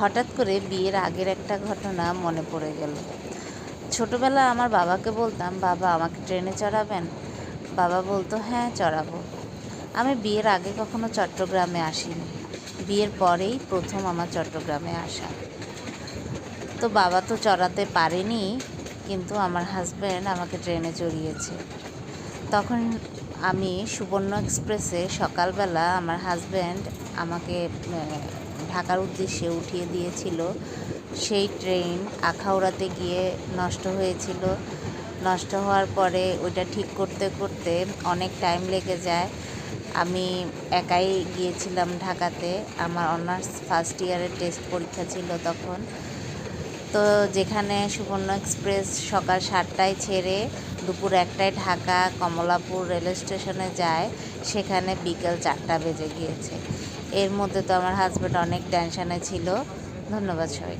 হঠাৎ করে বিয়ের আগের একটা ঘটনা মনে পড়ে গেল। ছোটোবেলা আমার বাবাকে বলতাম, বাবা, আমাকে ট্রেনে চড়াবেন? বাবা বলতো হ্যাঁ চড়াবো। আমি বিয়ের আগে কখনো চট্টগ্রামে আসিনি। বিয়ের পরেই প্রথম আমার চট্টগ্রামে আসা। তো বাবা তো চড়াতে পারেনি, কিন্তু আমার হাজব্যান্ড আমাকে ট্রেনে চড়িয়েছে। তখন আমি সুবর্ণ এক্সপ্রেসে সকালবেলা আমার হাজব্যান্ড আমাকে ঢাকার উদ্দেশ্যে উঠিয়ে দিয়েছিল। সেই ট্রেন আখাউড়াতে গিয়ে নষ্ট হয়েছিল। নষ্ট হওয়ার পরে ওইটা ঠিক করতে করতে অনেক টাইম লেগে যায়। আমি একাই গিয়েছিলাম ঢাকাতে। আমার অনার্স ফার্স্ট ইয়ারের টেস্ট পরীক্ষা ছিল তখন। তো যেখানে সুবর্ণ এক্সপ্রেস সকাল সাতটায় ছেড়ে দুপুর একটায় ঢাকা কমলাপুর রেল স্টেশনে যায়, সেখানে বিকেল চারটা বেজে গিয়েছে। এর মধ্যে তো আমার হাজব্যান্ড অনেক টেনশানে ছিল। ধন্যবাদ সবাই